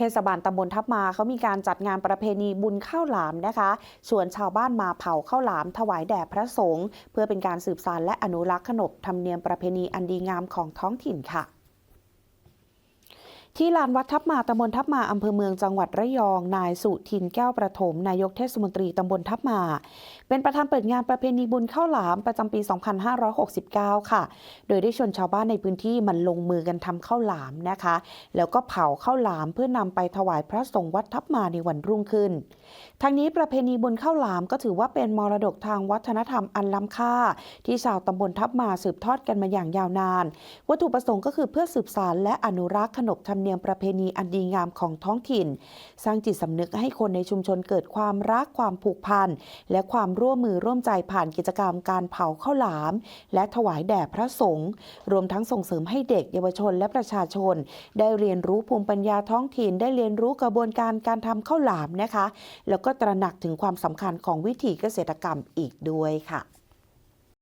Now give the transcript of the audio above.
เทศบาลตำบลทับมาเขามีการจัดงานประเพณีบุญข้าวหลามนะคะชวนชาวบ้านมาเผาข้าวหลาม ถวายแด่พระสงฆ์เพื่อเป็นการสืบสานและอนุรักษ์ขนบธรรมเนียมประเพณีอันดีงามของท้องถิ่นค่ะ ที่ลานวัดทับมาตำบลทับมาอำเภอเมืองจังหวัดระยอง นายสุทินแก้วประถม นายกเทศมนตรีตำบลทับมา เป็นประธานเปิดงานประเพณีบุญข้าวหลามประจำปี 2569 ค่ะ โดยได้ชวนชาวบ้านในพื้นที่มันลงมือกันทำข้าวหลามนะคะ แล้วก็เผาข้าวหลามเพื่อนำไปถวายพระสงฆ์วัดทับมาในวันรุ่งขึ้นทางนี้ประเพณีบุญข้าวหลามก็ถือว่าเป็นมรดกทางวัฒนธรรมอันล้ำค่า ที่ชาวตำบลทับมาสืบทอดกันมาอย่างยาวนาน วัตถุประสงค์ก็คือเพื่อสืบสานและอนุรักษ์ขนบธรรมเนียมนียมประเพณีอันดีงามของท้องถิ่น สร้างจิตสำนึกให้คนในชุมชนเกิดความรักความผูกพันและความร่วมมือร่วมใจผ่านกิจกรรมการเผาข้าวหลาม และถวายแด่พระสงฆ์รวมทั้งส่งเสริมให้เด็กเยาวชนและประชาชน ได้เรียนรู้ภูมิปัญญาท้องถิ่น ได้เรียนรู้กระบวนการการทำข้าวหลามนะคะ แล้วก็ตระหนักถึงความสำคัญของวิถีเกษตรกรรมอีกด้วยค่ะ